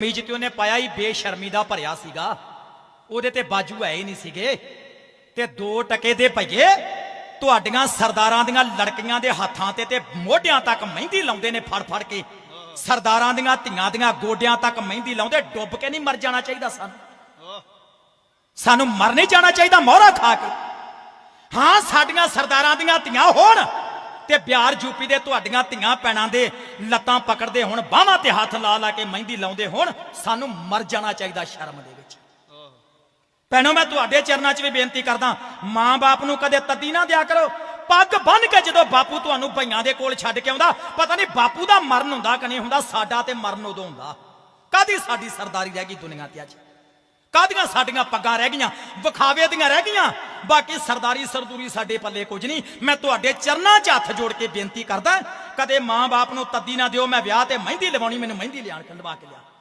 ਕਮੀਜ਼ ਤੇ ਉਹਨੇ ਪਾਇਆ ਹੀ ਬੇਸ਼ਰਮੀ ਦਾ ਭਰਿਆ ਸੀਗਾ। ਉਹਦੇ ਤੇ ਬਾਜੂ ਹੈ ਹੀ ਨਹੀਂ ਸੀਗੇ। ਤੇ ਦੋ ਟਕੇ ਦੇ ਪਈਏ, ਤੁਹਾਡੀਆਂ ਸਰਦਾਰਾਂ ਦੀਆਂ ਲੜਕੀਆਂ ਦੇ ਹੱਥਾਂ ਤੇ ਤੇ ਮੋਢਿਆਂ ਤੱਕ ਮਹਿੰਦੀ ਲਾਉਂਦੇ ਨੇ ਫੜ ਫੜ ਕੇ। ਸਰਦਾਰਾਂ ਦੀਆਂ ਧੀਆਂ ਦੀਆਂ ਗੋਡਿਆਂ ਤੱਕ ਮਹਿੰਦੀ ਲਾਉਂਦੇ, ਡੁੱਬ ਕੇ ਨਹੀਂ ਮਰ ਜਾਣਾ ਚਾਹੀਦਾ ਸਾਨੂੰ। ਸਾਨੂੰ ਮਰ ਨਹੀਂ ਜਾਣਾ ਚਾਹੀਦਾ, ਮੋਹਰਾ ਖਾ ਕੇ। ਹਾਂ, ਸਾਡੀਆਂ ਸਰਦਾਰਾਂ ਦੀਆਂ ਧੀਆਂ ਹੋਣ। ਤੇ ਬਿਹਾਰ ਯੂਪੀ ਦੇ ਤੁਹਾਡੀਆਂ ਧੀਆਂ ਪੈਣਾਂ ਦੇ ਲੱਤਾਂ ਪਕੜਦੇ ਹੁਣ, ਬਾਹਾਂ ਤੇ ਹੱਥ ਲਾ ਲਾ ਕੇ ਮਹਿੰਦੀ ਲਾਉਂਦੇ ਹੁਣ, ਸਾਨੂੰ ਮਰ ਜਾਣਾ ਚਾਹੀਦਾ ਸ਼ਰਮ ਦੇ ਵਿੱਚ। ਭੈਣੋ, ਮੈਂ ਤੁਹਾਡੇ ਚਰਨਾਂ 'ਚ ਵੀ ਬੇਨਤੀ ਕਰਦਾ, ਮਾਂ-ਬਾਪ ਨੂੰ ਕਦੇ ਤੱਦੀ ਨਾ ਦਿਆ ਕਰੋ। ਪੱਗ ਬੰਨ ਕੇ ਜਦੋਂ ਬਾਪੂ ਤੁਹਾਨੂੰ ਭਈਆਂ ਦੇ ਕੋਲ ਛੱਡ ਕੇ ਆਉਂਦਾ, ਪਤਾ ਨਹੀਂ ਬਾਪੂ ਦਾ ਮਰਨ ਹੁੰਦਾ ਕਿ ਨਹੀਂ ਹੁੰਦਾ, ਸਾਡਾ ਤੇ ਮਰਨ ਉਦੋਂ ਹੁੰਦਾ। ਕਾਦੀ ਸਾਡੀ ਸਰਦਾਰੀ ਰਹਿ ਗਈ ਦੁਨੀਆ ਤੇ ਅੱਜ? ਕਾਦੀਆਂ ਸਾਡੀਆਂ ਪੱਗਾਂ ਰਹਿ ਗਈਆਂ, ਵਿਖਾਵੇ ਦੀਆਂ ਰਹਿ ਗਈਆਂ? ਬਾਕੀ ਸਰਦਾਰੀ ਸਰਦੂਰੀ ਸਾਡੇ ਪੱਲੇ ਕੁਝ ਨਹੀਂ। ਮੈਂ ਤੁਹਾਡੇ ਚਰਨਾਂ 'ਚ ਹੱਥ ਜੋੜ ਕੇ ਬੇਨਤੀ ਕਰਦਾ, ਕਦੇ ਮਾਂ-ਬਾਪ ਨੂੰ ਤੱਦੀ ਨਾ ਦਿਓ, ਮੈਂ ਵਿਆਹ ਤੇ ਮਹਿੰਦੀ ਲਵਾਉਣੀ, ਮੈਨੂੰ ਮਹਿੰਦੀ ਲਿਆਣ ਕੇ ਲਵਾ ਕੇ ਲਿਆ।